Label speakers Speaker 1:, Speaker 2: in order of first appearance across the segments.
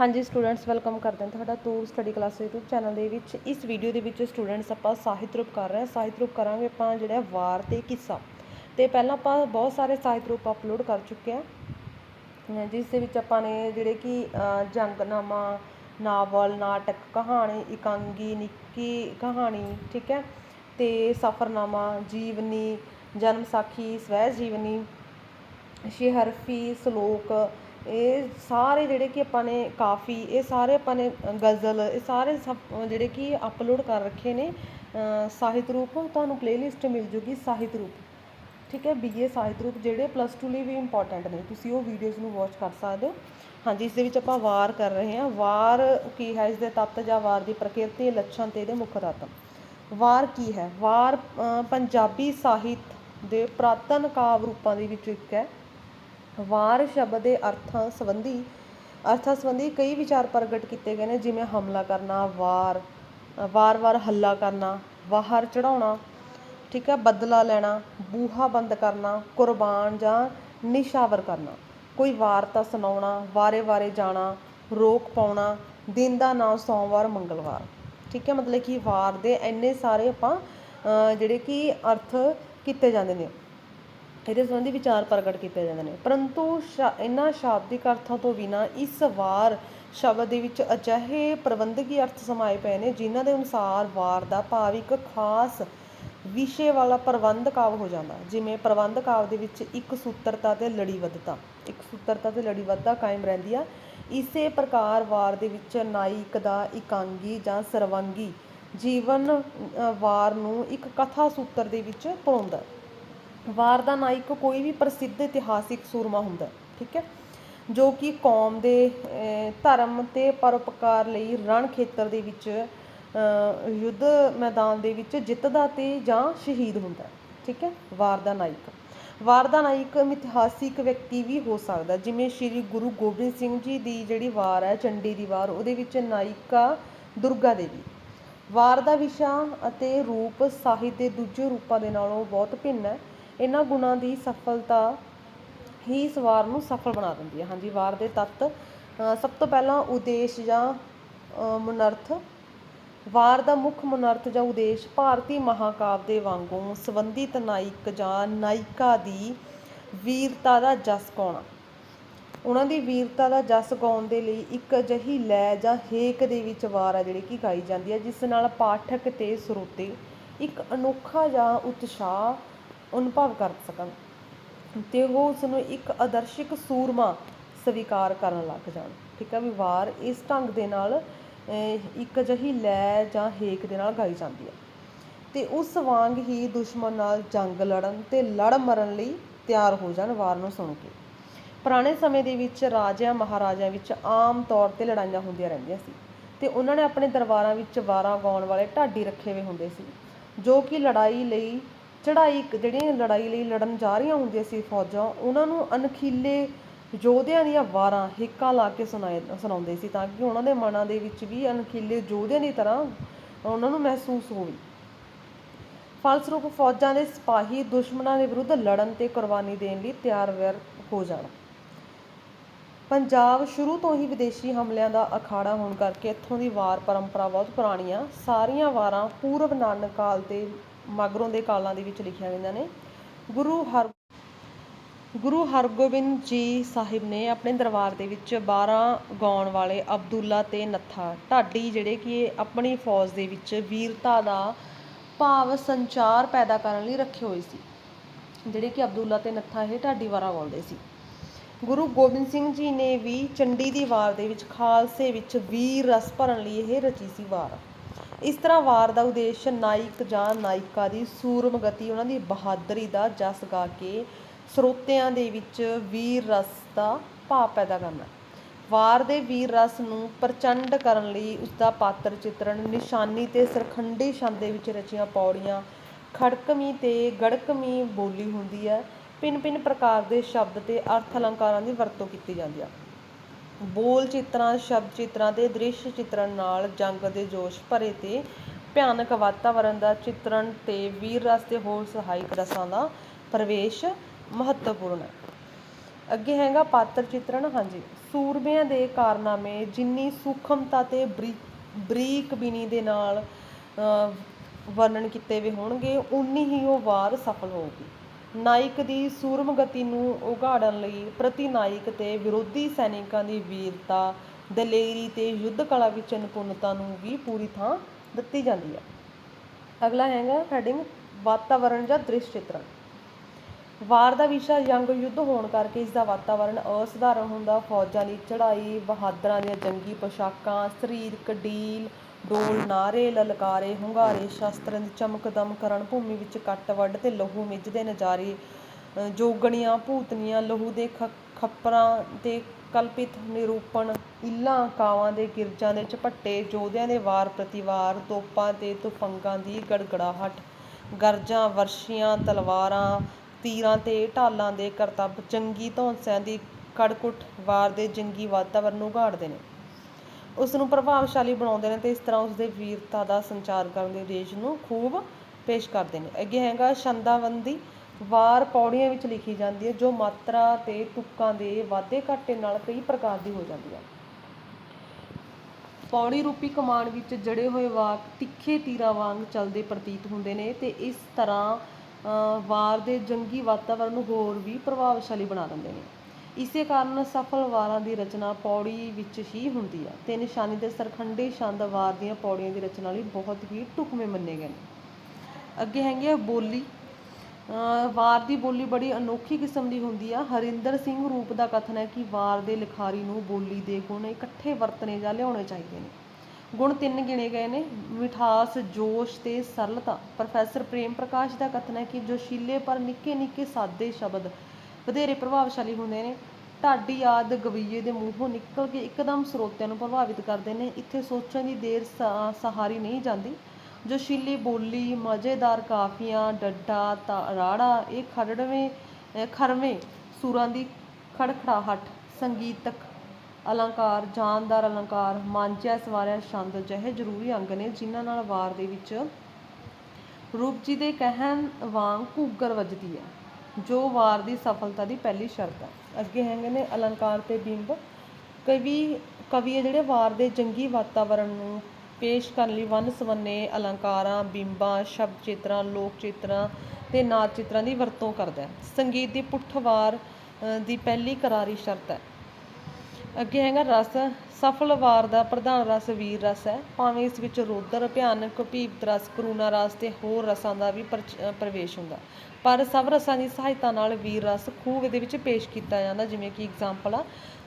Speaker 1: ਹਾਂਜੀ students welcome ਕਰਦੇ ਹਾਂ ਤੁਹਾਡਾ tour study class YouTube channel ਦੇ ਵਿੱਚ। ਇਸ ਵੀਡੀਓ ਦੇ ਵਿੱਚ ਸਟੂਡੈਂਟਸ ਆਪਾਂ ਸਾਹਿਤ ਰੂਪ ਕਰ ਰਹੇ ਹਾਂ। ਸਾਹਿਤ ਰੂਪ ਕਰਾਂਗੇ ਆਪਾਂ ਜਿਹੜਾ ਵਾਰ ਤੇ ਕਿੱਸਾ। ਤੇ ਪਹਿਲਾਂ ਆਪਾਂ ਬਹੁਤ ਸਾਰੇ ਸਾਹਿਤ ਰੂਪ ਅਪਲੋਡ ਕਰ ਚੁੱਕੇ ਹਾਂ। ਜਿਸ ਦੇ ਵਿੱਚ ਆਪਾਂ ਨੇ ਜਿਹੜੇ ਕਿ ਜੰਗਨਾਮਾ, ਨਾਵਲ, ਨਾਟਕ, ਕਹਾਣੀ, ਇਕਾਂਗੀ, ਨਿੱਕੀ ਕਹਾਣੀ, ਠੀਕ ਹੈ? ਤੇ ਸਫ਼ਰਨਾਮਾ, ਜੀਵਨੀ, ਜਨਮ ਸਾਖੀ, ਸਵੈ ਜੀਵਨੀ, ਸ਼ਿਹਰਫੀ, ਸ਼ਲੋਕ ਇਹ ਸਾਰੇ ਜਿਹੜੇ ਕਿ ਆਪਾਂ ਨੇ ਕਾਫੀ, ਇਹ ਸਾਰੇ ਆਪਾਂ ਨੇ ਗਜ਼ਲ, ਇਹ ਸਾਰੇ ਸਭ ਜਿਹੜੇ ਕਿ ਅਪਲੋਡ ਕਰ ਰੱਖੇ ਨੇ ਸਾਹਿਤ ਰੂਪ। ਤੁਹਾਨੂੰ ਪਲੇਲਿਸਟ ਮਿਲ ਜੂਗੀ ਸਾਹਿਤ ਰੂਪ। ਠੀਕ ਹੈ ਬੀਏ ਸਾਹਿਤ ਰੂਪ, ਜਿਹੜੇ ਪਲੱਸ 2 ਲਈ ਵੀ ਇੰਪੋਰਟੈਂਟ ਨੇ। ਤੁਸੀਂ ਉਹ ਵੀਡੀਓਜ਼ ਨੂੰ ਵਾਚ ਕਰ ਸਕਦੇ ਹੋ। ਹਾਂਜੀ, ਇਸ ਦੇ ਵਿੱਚ ਆਪਾਂ ਵਾਰ ਕਰ ਰਹੇ ਹਾਂ। ਵਾਰ ਕੀ ਹੈ? ਇਸ ਦੇ ਤੱਤ ਜਾਂ ਵਾਰ ਦੀ ਪ੍ਰਕਿਰਤੀ, ਲੱਛਣ ਤੇ ਇਹਦੇ ਮੁੱਖ ਤੱਤ। ਵਾਰ ਕੀ ਹੈ? ਵਾਰ ਪੰਜਾਬੀ ਸਾਹਿਤ ਦੇ ਪ੍ਰਾਤਨ ਕਾਵ ਰੂਪਾਂ ਦੇ ਵਿੱਚੋਂ ਇੱਕ ਹੈ। ਵਾਰ ਸ਼ਬਦ ਦੇ ਅਰਥਾਂ ਸੰਬੰਧੀ ਅਰਥਾਂ ਸੰਬੰਧੀ ਕਈ ਵਿਚਾਰ ਪ੍ਰਗਟ ਕੀਤੇ ਗਏ ਨੇ, ਜਿਵੇਂ ਹਮਲਾ ਕਰਨਾ, ਵਾਰ, ਵਾਰ-ਵਾਰ ਹੱਲਾ ਕਰਨਾ, ਵਾਹਰ ਚੜਾਉਣਾ ਠੀਕ ਹੈ, ਬਦਲਾ ਲੈਣਾ, ਬੂਹਾ ਬੰਦ ਕਰਨਾ, ਕੁਰਬਾਨ ਜਾਂ ਨਿਸ਼ਾਵਰ ਕਰਨਾ। ਕੋਈ ਵਾਰਤਾ ਸੁਣਾਉਣਾ, ਵਾਰੇ-ਵਾਰੇ ਜਾਣਾ, ਰੋਕ ਪਾਉਣਾ, ਦਿਨ ਦਾ ਨਾਂ ਸੋਮਵਾਰ, ਮੰਗਲਵਾਰ। ਠੀਕ ਹੈ, ਮਤਲਬ ਕਿ ਵਾਰ ਦੇ ਇੰਨੇ ਸਾਰੇ ਆਪਾਂ ਜਿਹੜੇ ਕਿ ਅਰਥ ਕੀਤੇ ਜਾਂਦੇ ਨੇ। ਇਹਦੇ ਸੰਬੰਧੀ ਵਿਚਾਰ ਪ੍ਰਗਟ ਕੀਤੇ ਜਾਂਦੇ ਨੇ। ਪਰੰਤੂ ਸ਼ਾ- ਇਹਨਾਂ ਸ਼ਾਬਦਿਕ ਅਰਥਾਂ ਤੋਂ ਬਿਨਾਂ ਇਸ ਵਾਰ ਸ਼ਬਦ ਦੇ ਵਿੱਚ ਅਜਿਹੇ ਪ੍ਰਬੰਧਕੀ ਅਰਥ ਸਮਾਏ ਪਏ ਨੇ, ਜਿਨ੍ਹਾਂ ਦੇ ਅਨੁਸਾਰ ਵਾਰ ਦਾ ਭਾਵ ਇੱਕ ਖਾਸ ਵਿਸ਼ੇ ਵਾਲਾ ਪ੍ਰਬੰਧ ਕਾਵ ਹੋ ਜਾਂਦਾ। ਜਿਵੇਂ ਪ੍ਰਬੰਧ ਕਾਵ ਦੇ ਵਿੱਚ ਇੱਕ ਸੂਤਰਤਾ ਤੇ ਲੜੀਬੱਧਤਾ ਇੱਕ ਸੂਤਰਤਾ ਤੇ ਲੜੀਬੱਧਤਾ ਕਾਇਮ ਰਹਿੰਦੀ ਆ। ਇਸੇ ਪ੍ਰਕਾਰ ਵਾਰ ਦੇ ਵਿੱਚ ਨਾਇਕ ਦਾ ਇਕਾਂਗੀ ਜਾਂ ਸਰਵੰਗੀ ਜੀਵਨ ਵਾਰ ਨੂੰ ਇੱਕ ਕਥਾ ਸੂਤਰ ਦੇ ਵਿੱਚ ਪਰੋਂਦਾ ਵਾਰ ਦਾ ਨਾਇਕ ਕੋਈ ਵੀ ਪ੍ਰਸਿੱਧ ਇਤਿਹਾਸਿਕ ਸੂਰਮਾ ਹੁੰਦਾ, ਠੀਕ ਹੈ? ਜੋ ਕਿ ਕੌਮ ਦੇ ਧਰਮ ਤੇ ਪਰਉਪਕਾਰ ਲਈ ਰਣ ਖੇਤਰ ਦੇ ਵਿੱਚ ਯੁੱਧ ਮੈਦਾਨ ਦੇ ਵਿੱਚ ਜਿੱਤਦਾ ਤੇ ਜਾਂ ਸ਼ਹੀਦ ਹੁੰਦਾ, ਠੀਕ ਹੈ? ਵਾਰ ਦਾ ਨਾਇਕ ਵਾਰ ਦਾ ਨਾਇਕ ਇਤਿਹਾਸਿਕ ਵਿਅਕਤੀ ਵੀ ਹੋ ਸਕਦਾ, ਜਿਵੇਂ ਸ਼੍ਰੀ ਗੁਰੂ ਗੋਬਿੰਦ ਸਿੰਘ ਜੀ ਦੀ ਜਿਹੜੀ ਵਾਰ ਹੈ, ਚੰਡੀ ਦੀ ਵਾਰ, ਉਹਦੇ ਵਿੱਚ ਨਾਇਕਾ ਦੁਰਗਾ ਦੇਵੀ। ਵਾਰ ਦਾ ਵਿਸ਼ਾ ਅਤੇ ਰੂਪ ਸਾਹਿਤ ਦੇ ਦੂਜੇ ਰੂਪਾਂ ਦੇ ਨਾਲੋਂ ਬਹੁਤ ਭਿੰਨ ਹੈ। ਇਹਨਾਂ ਗੁਣਾਂ ਦੀ ਸਫਲਤਾ ਹੀ ਸਵਾਰ ਨੂੰ ਸਫਲ ਬਣਾ ਦਿੰਦੀ ਹੈ। ਹਾਂਜੀ, ਵਾਰ ਦੇ ਤੱਤ ਸਭ ਤੋਂ ਪਹਿਲਾਂ ਉਦੇਸ਼ ਜਾਂ ਮਨਰਥ। ਵਾਰ ਦਾ ਮੁੱਖ ਮਨਰਥ ਜਾਂ ਉਦੇਸ਼ ਭਾਰਤੀ ਮਹਾਕਾਵ ਦੇ ਵਾਂਗੂ ਸੰਬੰਧਿਤ ਨਾਇਕ ਜਾਂ ਨਾਇਕਾ ਦੀ ਵੀਰਤਾ ਦਾ ਜਸ ਗਾਉਣਾ। ਉਹਨਾਂ ਦੀ ਵੀਰਤਾ ਦਾ ਜਸ ਗਾਉਣ ਦੇ ਲਈ ਇੱਕ ਅਜਿਹੀ ਲੈ ਜਾਂ ਹੇਕ ਦੇ ਵਿੱਚ ਵਾਰ ਆ ਜਿਹੜੀ ਕਿ ਗਾਈ ਜਾਂਦੀ ਹੈ, ਜਿਸ ਨਾਲ ਪਾਠਕ ਤੇ ਸਰੋਤੇ ਇੱਕ ਅਨੋਖਾ ਜਾਂ ਉਤਸ਼ਾਹ ਅਨੁਭਵ ਕਰ ਸਕਣ ਅਤੇ ਉਹ ਉਸ ਨੂੰ ਇੱਕ ਆਦਰਸ਼ਿਕ ਸੂਰਮਾ ਸਵੀਕਾਰ ਕਰਨ ਲੱਗ ਜਾਣ। ਠੀਕ ਹੈ ਵੀ ਵਾਰ ਇਸ ਢੰਗ ਦੇ ਨਾਲ ਇੱਕ ਅਜਿਹੀ ਲੈ ਜਾਂ ਹੇਕ ਦੇ ਨਾਲ ਗਾਈ ਜਾਂਦੀ ਹੈ। ਤੇ ਉਸ ਵਾਂਗ ਹੀ ਦੁਸ਼ਮਣ ਨਾਲ ਜੰਗ ਲੜਨ ਤੇ ਲੜ ਮਰਨ ਲਈ ਤਿਆਰ ਹੋ ਜਾਣ ਵਾਰ ਨੂੰ ਸੁਣ ਕੇ। ਪੁਰਾਣੇ ਸਮੇਂ ਦੇ ਵਿੱਚ ਰਾਜਿਆਂ ਮਹਾਰਾਜਿਆਂ ਵਿੱਚ ਆਮ ਤੌਰ ਤੇ ਲੜਾਈਆਂ ਹੁੰਦੀਆਂ ਰਹਿੰਦੀਆਂ ਸੀ ਤੇ ਉਹਨਾਂ ਨੇ ਆਪਣੇ ਦਰਬਾਰਾਂ ਵਿੱਚ ਵਾਰਾਂ ਗਾਉਣ ਵਾਲੇ ਢਾਡੀ ਰੱਖੇ ਹੋਏ ਹੁੰਦੇ ਸੀ, ਜੋ ਕਿ ਲੜਾਈ ਲਈ ਚੜਾਈ ਜਿਹੜੀਆਂ ਲੜਾਈ ਲਈ ਲੜਨ ਜਾ ਰਹੀਆਂ ਹੁੰਦੀਆਂ ਸੀ ਫੌਜਾਂ, ਉਹਨਾਂ ਨੂੰ ਅਣਖੀਲੇ ਯੋਧਿਆਂ ਦੀਆਂ ਵਾਰਾਂ ਹਿੱਕਾਂ ਲਾ ਕੇ ਸੁਣਾਏ ਸੁਣਾਉਂਦੇ ਸੀ ਤਾਂ ਕਿ ਉਹਨਾਂ ਦੇ ਮਨਾਂ ਦੇ ਵਿੱਚ ਵੀ ਅਣਖੀਲੇ ਯੋਧਿਆਂ ਦੀ ਤਰ੍ਹਾਂ ਉਹਨਾਂ ਨੂੰ ਮਹਿਸੂਸ ਹੋਵੇ। ਫਲਸਰੂਪ ਫੌਜਾਂ ਦੇ ਸਿਪਾਹੀ ਦੁਸ਼ਮਣਾਂ ਦੇ ਵਿਰੁੱਧ ਲੜਨ ਤੇ ਕੁਰਬਾਨੀ ਦੇਣ ਲਈ ਤਿਆਰ ਵਰ ਹੋ ਜਾਣ। ਪੰਜਾਬ ਸ਼ੁਰੂ ਤੋਂ ਹੀ ਵਿਦੇਸ਼ੀ ਹਮਲਿਆਂ ਦਾ ਅਖਾੜਾ ਹੋਣ ਕਰਕੇ ਇੱਥੋਂ ਦੀ ਵਾਰ ਪਰੰਪਰਾ ਬਹੁਤ ਪੁਰਾਣੀ ਆ। ਸਾਰੀਆਂ ਵਾਰਾਂ ਪੂਰਵ ਨਾਨਕ ਕਾਲ ਤੇ ਮਗਰੋਂ ਦੇ ਕਾਲਾਂ ਦੇ ਵਿੱਚ ਲਿਖਿਆ ਗਈਆਂ ਨੇ, ਗੁਰੂ ਹਰ, ਗੁਰੂ ਹਰਗੋਬਿੰਦ ਜੀ ਸਾਹਿਬ ਨੇ ਆਪਣੇ ਦਰਬਾਰ ਦੇ ਵਿੱਚ 12 ਗਾਉਣ ਵਾਲੇ ਅਬਦੁੱਲਾ ਤੇ ਨੱਥਾ, ਢਾਡੀ ਜਿਹੜੇ ਕਿ ਆਪਣੀ ਫੌਜ ਦੇ ਵਿੱਚ ਵੀਰਤਾ ਦਾ ਭਾਵ ਸੰਚਾਰ ਪੈਦਾ ਕਰਨ ਲਈ ਰੱਖੇ ਹੋਏ ਸੀ, ਜਿਹੜੇ ਕਿ ਅਬਦੁੱਲਾ ਤੇ ਨੱਥਾ ਇਹ ਢਾਡੀ ਵਾਰਾਂ ਗਾਉਂਦੇ ਸੀ। ਗੁਰੂ ਗੋਬਿੰਦ ਸਿੰਘ ਜੀ ਨੇ ਵੀ ਚੰਡੀ ਦੀ ਵਾਰ ਦੇ ਵਿੱਚ ਖਾਲਸੇ ਵਿੱਚ ਵੀਰ ਰਸ ਭਰਨ ਲਈ ਇਹ ਰਚੀ ਸੀ ਵਾਰ। ਇਸ ਤਰ੍ਹਾਂ ਵਾਰ ਦਾ ਉਦੇਸ਼ ਨਾਇਕ ਜਾਂ ਨਾਇਕਾ ਦੀ ਸੂਰਮਗਤੀ ਉਹਨਾਂ ਦੀ ਬਹਾਦਰੀ ਦਾ ਜਸ ਗਾ ਕੇ ਸਰੋਤਿਆਂ ਦੇ ਵਿੱਚ ਵੀਰ ਰਸ ਦਾ ਭਾਵ ਪੈਦਾ ਕਰਨਾ। ਵਾਰ ਦੇ ਵੀਰ ਰਸ ਨੂੰ ਪ੍ਰਚੰਡ ਕਰਨ ਲਈ ਉਸ ਦਾ ਪਾਤਰ ਚਿੱਤਰਣ ਨਿਸ਼ਾਨੀ ਤੇ ਸਰਖੰਡੀ ਛੰਦ ਦੇ ਵਿੱਚ ਰਚੀਆਂ ਪੌੜੀਆਂ, ਖੜਕਵੀਂ ਤੇ ਗੜਕਵੀਂ ਬੋਲੀ ਹੁੰਦੀ ਹੈ। ਭਿੰਨ ਭਿੰਨ ਪ੍ਰਕਾਰ ਦੇ ਸ਼ਬਦ ਤੇ ਅਰਥ ਅਲੰਕਾਰਾਂ ਦੀ ਵਰਤੋਂ ਕੀਤੀ ਜਾਂਦੀ ਹੈ। ਬੋਲ ਚਿੱਤਰਾਂ ਸ਼ਬਦ ਚਿੱਤਰਾਂ ਤੇ ਦ੍ਰਿਸ਼ ਚਿੱਤਰਨ ਨਾਲ ਜੰਗ ਦੇ ਜੋਸ਼ ਭਰੇ ਤੇ ਭਿਆਨਕ ਵਾਤਾਵਰਨ ਦਾ ਚਿੱਤਰਣ ਤੇ ਵੀਰ ਰਸ ਤੇ ਹੋਰ ਸਹਾਇਕ ਰਸਾਂ ਦਾ ਪ੍ਰਵੇਸ਼ ਮਹੱਤਵਪੂਰਨ ਹੈ। ਅੱਗੇ ਹੈਗਾ ਪਾਤਰ ਚਿੱਤਰਣ ਹਾਂਜੀ। ਸੂਰਮਿਆਂ ਦੇ ਕਾਰਨਾਮੇ ਜਿੰਨੀ ਸੂਖਮਤਾ ਤੇ ਬਰੀ ਬਰੀਕ ਬਿਨੀ ਦੇ ਨਾਲ ਅ, ਵਰਣਨ ਕੀਤੇ ਹੋਏ ਹੋਣਗੇ ਉਨੀ ਹੀ ਉਹ ਵਾਰ ਸਫਲ ਹੋਊਗੀ। ਨਾਇਕ ਦੀ ਸੂਰਮ ਗਤੀ ਨੂੰ ਉਘਾੜਨ ਲਈ ਪ੍ਰਤੀ ਨਾਇਕ ਤੇ ਵਿਰੋਧੀ ਸੈਨਿਕਾਂ ਦੀ ਵੀਰਤਾ, ਦਲੇਰੀ ਤੇ ਯੁੱਧ ਕਲਾ ਵਿੱਚ ਨਿਪੁੰਨਤਾ ਨੂੰ ਵੀ ਪੂਰੀ ਥਾਂ ਦਿੱਤੀ ਜਾਂਦੀ ਹੈ। ਅਗਲਾ ਹੈਗਾ ਹੈਡਿੰਗ ਵਾਤਾਵਰਣ ਜਾਂ ਦ੍ਰਿਸ਼ ਚਿੱਤਰਣ। ਵਾਰ ਦਾ ਵਿਸ਼ਾ ਜੰਗ ਯੁੱਧ ਹੋਣ ਕਰਕੇ ਇਸ ਦਾ ਵਾਤਾਵਰਣ ਅਸਧਾਰਨ ਹੁੰਦਾ। ਫੌਜਾਂ ਦੀ ਚੜ੍ਹਾਈ, ਬਹਾਦਰਾਂ ਦੀਆਂ ਜੰਗੀ ਪੋਸ਼ਾਕਾਂ, ਸਰੀਰਕ ਡੀਲ ਡੋਲ ਨਾਰੇ, ਲਲਕਾਰੇ, ਹੁੰਗਾਰੇ, ਸ਼ਸਤਰਾਂ ਦੀ ਚਮਕ ਕਰਨ ਭੂਮੀ ਵਿੱਚ ਕੱਟ ਵੱਢ ਤੇ ਲਹੂ ਮਿੱਝਦੇ ਨਜ਼ਾਰੇ ਜੋਗਣੀਆਂ, ਭੂਤਨੀਆਂ, ਲਹੂ ਦੇ ਖ- ਖੱਪਰਾਂ ਤੇ ਕਲਪਿਤ ਨਿਰੂਪਣ, ਇਲਾਂ, ਕਾਵਾਂ ਦੇ ਗਿਰਜਾਂ ਦੇ ਝਪੱਟੇ ਯੋਧਿਆਂ ਦੇ ਵਾਰ ਪ੍ਰਤੀਵਾਰ, ਤੋਪਾਂ ਤੇ ਤੁਫੰਗਾਂ ਦੀ ਗੜਗੜਾਹਟ, ਗਰਜਾਂ, ਵਰਸ਼ੀਆਂ, ਤਲਵਾਰਾਂ, ਤੀਰਾਂ ਤੇ ਢਾਲਾਂ ਦੇ ਕਰਤੱਬ, ਜੰਗੀ ਧੌਂਸਿਆਂ ਦੀ ਕੜਕੁੱਟ ਵਾਰ ਦੇ ਜੰਗੀ ਵਾਤਾਵਰਨ ਨੂੰ ਉਘਾੜਦੇ ਨੇ। ਉਸ ਨੂੰ ਪ੍ਰਭਾਵਸ਼ਾਲੀ ਬਣਾਉਂਦੇ ਨੇ ਤੇ ਇਸ ਤਰ੍ਹਾਂ ਉਸ ਦੇ ਵੀਰਤਾ ਦਾ ਸੰਚਾਰ ਕਰਨ ਦੇ ਉਦੇਸ਼ ਨੂੰ ਖੂਬ ਪੇਸ਼ ਕਰਦੇ ਨੇ। ਅੱਗੇ ਹੈਗਾ ਛੰਦਾਬੰਦੀ ਵਾਰ ਪੌੜੀਆਂ ਵਿੱਚ ਲਿਖੀ ਜਾਂਦੀ ਹੈ ਜੋ ਮਾਤਰਾ ਤੇ ਤੁਕਾਂ ਦੇ ਵਾਧੇ ਘਾਟੇ ਨਾਲ ਕਈ ਪ੍ਰਕਾਰ ਦੀ ਹੋ ਜਾਂਦੀ ਹੈ। ਪੌੜੀ ਰੂਪੀ ਕਮਾਨ ਵਿੱਚ ਜੜੇ ਹੋਏ ਵਾਕ ਤਿੱਖੇ ਤੀਰਾਂ ਵਾਂਗ ਚੱਲਦੇ ਪ੍ਰਤੀਤ ਹੁੰਦੇ ਨੇ ਤੇ ਇਸ ਤਰ੍ਹਾਂ ਅ, ਵਾਰ ਦੇ ਜੰਗੀ ਵਾਤਾਵਰਣ ਨੂੰ ਹੋਰ ਵੀ ਪ੍ਰਭਾਵਸ਼ਾਲੀ ਬਣਾ ਦਿੰਦੇ ਨੇ। ਇਸੇ ਕਾਰਨ ਸਫਲ ਵਾਰਾਂ ਦੀ ਰਚਨਾ ਪੌੜੀ ਵਿੱਚ ਹੀ ਹੁੰਦੀ ਆ ਤੇ ਨਿਸ਼ਾਨੀ ਦੇ ਸਰਖੰਡੇ ਛੰਦ ਵਾਰ ਦੀਆਂ ਪੌੜੀਆਂ ਦੀ ਰਚਨਾ ਲਈ ਬਹੁਤ ਹੀ ਢੁਕਵੇਂ ਮੰਨੇ ਗਏ ਨੇ। ਅੱਗੇ ਹੈਗੇ ਆ ਬੋਲੀ। ਵਾਰ ਦੀ ਬੋਲੀ ਬੜੀ ਅਨੋਖੀ ਕਿਸਮ ਦੀ ਹੁੰਦੀ ਆ। ਹਰਿੰਦਰ ਸਿੰਘ ਰੂਪ ਦਾ ਕਥਨ ਹੈ ਕਿ ਵਾਰ ਦੇ ਲਿਖਾਰੀ ਨੂੰ ਬੋਲੀ ਦੇ ਗੁਣ ਇਕੱਠੇ ਵਰਤਣੇ ਜਾਂ ਲਿਆਉਣੇ ਚਾਹੀਦੇ ਨੇ। ਗੁਣ ਤਿੰਨ ਗਿਣੇ ਗਏ ਨੇ, ਮਿਠਾਸ, ਜੋਸ਼ ਤੇ ਸਰਲਤਾ। ਪ੍ਰੋਫੈਸਰ ਪ੍ਰੇਮ ਪ੍ਰਕਾਸ਼ ਦਾ ਕਥਨ ਹੈ ਕਿ ਜੋਸ਼ੀਲੇ ਪਰ ਨਿੱਕੇ ਨਿੱਕੇ ਸਾਦੇ ਸ਼ਬਦ ਵਧੇਰੇ ਪ੍ਰਭਾਵਸ਼ਾਲੀ ਹੁੰਦੇ ਨੇ। ਢਾਡੀ ਆਦ ਗਵਈਏ ਦੇ ਮੂੰਹੋਂ ਨਿਕਲ ਕੇ ਇੱਕਦਮ ਸਰੋਤਿਆਂ ਨੂੰ ਪ੍ਰਭਾਵਿਤ ਕਰਦੇ ਨੇ। ਇੱਥੇ ਸੋਚਣ ਦੀ ਦੇਰ ਸਹਾਰੀ ਨਹੀਂ ਜਾਂਦੀ। ਜੋਸ਼ੀਲੀ, ਬੋਲੀ, ਮਜ਼ੇਦਾਰ ਕਾਫੀਆਂ, ਡੱਡਾ ਰਾੜਾ, ਇਹ ਖੜੜਵੇਂ ਖਰਵੇਂ ਸੁਰਾਂ ਦੀ ਖੜਖੜਾਹਟ, ਸੰਗੀਤਕ ਅਲੰਕਾਰ, ਜਾਨਦਾਰ ਅਲੰਕਾਰ, ਮਾਂਝਿਆ ਸਵਾਰਿਆ ਛੰਦ ਜਿਹੇ ਜ਼ਰੂਰੀ ਅੰਗ ਨੇ, ਜਿਨ੍ਹਾਂ ਨਾਲ ਵਾਰ ਦੇ ਵਿੱਚ ਰੂਪ ਜੀ ਦੇ ਕਹਿਣ ਵਾਂਗ ਘੂਗਰ ਵੱਜਦੀ ਹੈ। ਜੋ ਵਾਰ ਦੀ ਸਫਲਤਾ ਦੀ ਪਹਿਲੀ ਸ਼ਰਤ ਹੈ ਅੱਗੇ ਹੈਗੇ ਨੇ ਅਲੰਕਾਰ ਤੇ ਬਿੰਬ। ਕਵੀ ਕਵੀ ਹੈ ਜਿਹੜੇ ਵਾਰ ਦੇ ਜੰਗੀ ਵਾਤਾਵਰਣ ਨੂੰ ਪੇਸ਼ ਕਰਨ ਲਈ ਵੰਨ ਸਵੰਨੇ ਅਲੰਕਾਰਾਂ ਬਿੰਬਾਂ ਸ਼ਬਦ ਚਿੱਤਰਾਂ ਲੋਕ ਚਿੱਤਰਾਂ ਤੇ ਨਾਚ ਚਿੱਤਰਾਂ ਦੀ ਵਰਤੋਂ ਕਰਦਾ ਹੈ ਸੰਗੀਤ ਦੀ ਪੁੱਠਵਾਰ ਅ, ਦੀ ਪਹਿਲੀ ਕਰਾਰੀ ਸ਼ਰਤ ਹੈ ਅੱਗੇ ਹੈਗਾ ਰਸ। ਸਫਲ ਵਾਰ ਦਾ ਪ੍ਰਧਾਨ ਰਸ ਵੀਰ ਰਸ ਹੈ। ਭਾਵੇਂ ਇਸ ਵਿੱਚ ਰੋਦਰ ਭਿਆਨਕ ਭੀਪਤ ਰਸ ਕਰੂਣਾ ਰਸ ਤੇ ਹੋਰ ਰਸਾਂ ਦਾ ਵੀ ਪ੍ਰਚ- ਪ੍ਰਵੇਸ਼ ਹੁੰਦਾ। ਪਰ ਸਭ ਰਸਾਂ ਦੀ ਸਹਾਇਤਾ ਨਾਲ ਵੀਰ ਰਸ ਖੂਬ ਦੇ ਵਿੱਚ ਪੇਸ਼ ਕੀਤਾ ਜਾਂਦਾ, ਜਿਵੇਂ ਕਿ ਐਗਜ਼ਾਮਪਲ ਆ,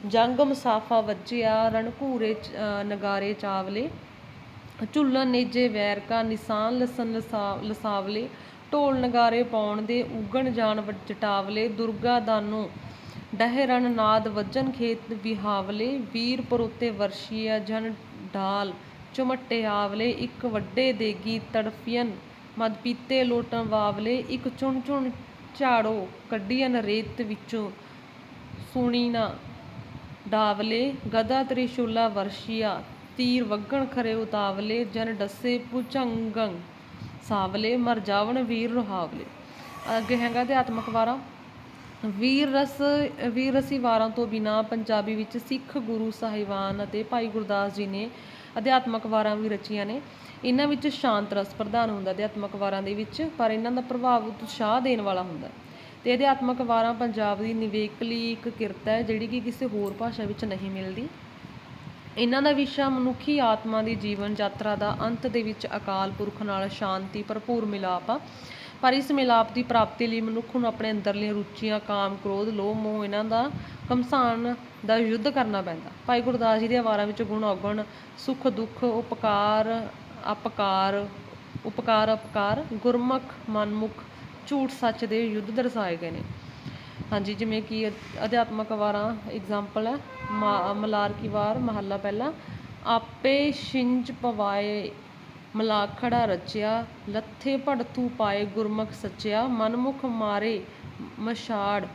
Speaker 1: ਜੰਗ ਮੁਸਾਫਾ ਵੱਜਿਆ ਰਣਕੂਰੇ ਨਗਾਰੇ ਚਾਵਲੇ, ਝੁੱਲਣ ਨੇਜੇ ਵੈਰਕਾ, ਨਿਸ਼ਾਨ ਲਸਨ ਲਸਾਵਲੇ, ਢੋਲ ਨਗਾਰੇ ਪਾਉਣ ਦੇ ਉਗਣ ਜਾਣ ਵ- ਜਟਾਵਲੇ, ਦੁਰਗਾ ਦਾਨੋ ਡਹਿਰਨ ਨਾਦ ਵੱਜਨ ਖੇਤ ਵਿਹਾਵਲੇ, ਵੀਰ ਪਰੋਤੇ ਵਰਸ਼ੀਆ ਜਨ ਢਾਲ, ਚੁਮਟੇ ਆਵਲੇ, ਇੱਕ ਵੱਡੇ ਦੇਗੀ ਤੜਫੀਅਨ ਮਦ ਪੀਤੇ ਲੋਟਣ ਵਾਵਲੇ ਇੱਕ ਚੁਣ ਚੁਣ ਝਾੜੋ ਕੱਢੀਅਨ ਰੇਤ ਵਿੱਚੋਂ। ਸੁਣੀ ਨਾ ਡਾਵਲੇ ਗਦਾ ਤ੍ਰਿਸ਼ੂਲਾ ਵਰਸ਼ੀਆ, ਤੀਰ ਵਗਣ ਖਰੇ ਉਤਾਵਲੇ, ਜਨ ਡੱਸੇ ਭੁਜੰਗੰ ਸਾਵਲੇ, ਮਰ ਜਾਵਣ ਵੀਰ ਰੁਹਾਵਲੇ। ਅੱਗੇ ਹੈਗਾ ਅਧਿਆਤਮਕ ਵਾਰਾਂ। ਵੀਰ ਰਸ, ਵੀਰ ਰਸੀ ਵਾਰਾਂ ਤੋਂ ਬਿਨਾ ਪੰਜਾਬੀ ਵਿੱਚ ਸਿੱਖ ਗੁਰੂ ਸਾਹਿਬਾਨ ਅਤੇ ਭਾਈ ਗੁਰਦਾਸ ਜੀ ਨੇ ਅਧਿਆਤਮਕ ਵਾਰਾਂ ਵੀ ਰਚੀਆਂ ਨੇ। ਇਹਨਾਂ ਵਿੱਚ ਸ਼ਾਂਤ ਰਸ ਪ੍ਰਧਾਨ ਹੁੰਦਾ ਅਧਿਆਤਮਕ ਵਾਰਾਂ ਦੇ ਵਿੱਚ, ਪਰ ਇਹਨਾਂ ਦਾ ਪ੍ਰਭਾਵ ਉਤਸ਼ਾਹ ਦੇਣ ਵਾਲਾ ਹੁੰਦਾ। ਤੇ ਅਧਿਆਤਮਕ ਵਾਰਾਂ ਪੰਜਾਬ ਦੀ ਨਿਵੇਕਲੀ ਇੱਕ ਕਿਰਤ ਹੈ, ਜਿਹੜੀ ਕਿ ਕਿਸੇ ਹੋਰ ਭਾਸ਼ਾ ਵਿੱਚ ਨਹੀਂ ਮਿਲਦੀ। ਇਹਨਾਂ ਦਾ ਵਿਸ਼ਾ ਮਨੁੱਖੀ ਆਤਮਾ ਦੀ ਜੀਵਨ ਯਾਤਰਾ ਦਾ ਅੰਤ ਦੇ ਵਿੱਚ ਅਕਾਲ ਪੁਰਖ ਨਾਲ ਸ਼ਾਂਤੀ, ਭਰਪੂਰ ਮਿਲਾਪ ਆ। ਪਰ ਇਸ ਮਿਲਾਪ ਦੀ ਪ੍ਰਾਪਤੀ ਲਈ ਮਨੁੱਖ ਨੂੰ ਆਪਣੇ ਅੰਦਰਲੀਆਂ ਰੁਚੀਆਂ, ਕਾਮ, ਕ੍ਰੋਧ, ਲੋਭ, ਮੋਹ ਇਹਨਾਂ ਦਾ ਕਮਸਾਨ ਦਾ ਯੁੱਧ ਕਰਨਾ ਪੈਂਦਾ। ਭਾਈ ਗੁਰਦਾਸ ਜੀ ਦੀਆਂ ਵਾਰਾਂ ਵਿੱਚ ਗੁਣ ਔਗਣ, ਸੁੱਖ, ਦੁੱਖ, ਉਪਕਾਰ ਅਪਕਾਰ, ਉਪਕਾਰ, ਅਪਕਾਰ, ਗੁਰਮੁਖ, ਮਨਮੁਖ, ਝੂਠ ਸੱਚ ਦੇ ਯੁੱਧ ਦਰਸਾਏ ਗਏ ਨੇ। ਹਾਂਜੀ, ਜਿਵੇਂ ਕਿ ਅਧਿਆਤਮਕ ਵਾਰਾਂ ਐਗਜ਼ਾਮਪਲ ਹੈ, ਮਾ- ਮਲਾਰ ਕੀ ਵਾਰ, ਮਹੱਲਾ ਪਹਿਲਾ। ਆਪੇ ਛਿੰਜ ਪਵਾਏ ਮਲਾਖੜਾ ਰਚਿਆ, ਲੱਥੇ ਭੜਥੂ ਪਾਏ ਗੁਰਮੁਖ ਸੱਚਿਆ, ਮਨਮੁਖ ਮਾਰੇ ਮਛਾੜ,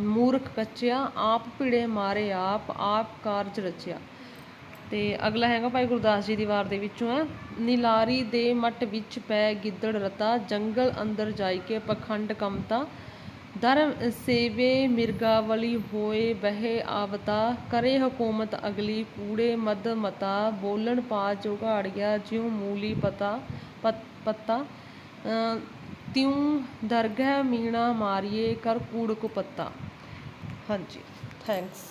Speaker 1: ਮੂਰਖ ਕੱਚਿਆ, ਆਪ ਭਿੜੇ ਮਾਰੇ ਆਪ ਆਪ ਕਾਰਜ ਰਚਿਆ। ਤੇ ਅਗਲਾ ਹੈਗਾ ਭਾਈ ਗੁਰਦਾਸ ਜੀ ਦੀ ਵਾਰ ਦੇ ਵਿੱਚੋਂ ਹੈ ਨੀਲਾਰੀ ਦੇ ਮੱਟ ਵਿੱਚ ਪੈ ਗਿੱਦੜ ਰਤਾ ਜੰਗਲ ਅੰਦਰ ਜਾਈ ਕੇ ਪਖੰਡ ਕਮਤਾ। ਦਰ ਸੇਵੇ ਮਿਰਗਾਵਲੀ ਹੋਏ ਬਹਿ ਆਵਤਾ ਕਰੇ ਹਕੂਮਤ ਅਗਲੀ ਕੂੜੇ ਮਦ ਮਤਾ। ਬੋਲਣ ਪਾ ਜੁਗਾੜਿਆ ਜਿਉ ਮੂਲੀ ਪਤਾ ਪਤ- ਪੱਤਾ। ਅ, ਤਿਉ ਦਰਗਹਿ ਮੀਣਾ ਮਾਰੀਏ ਕਰ ਕੂੜ ਕੁਪੱਤਾ। ਹਾਂਜੀ ਥੈਂਕਸ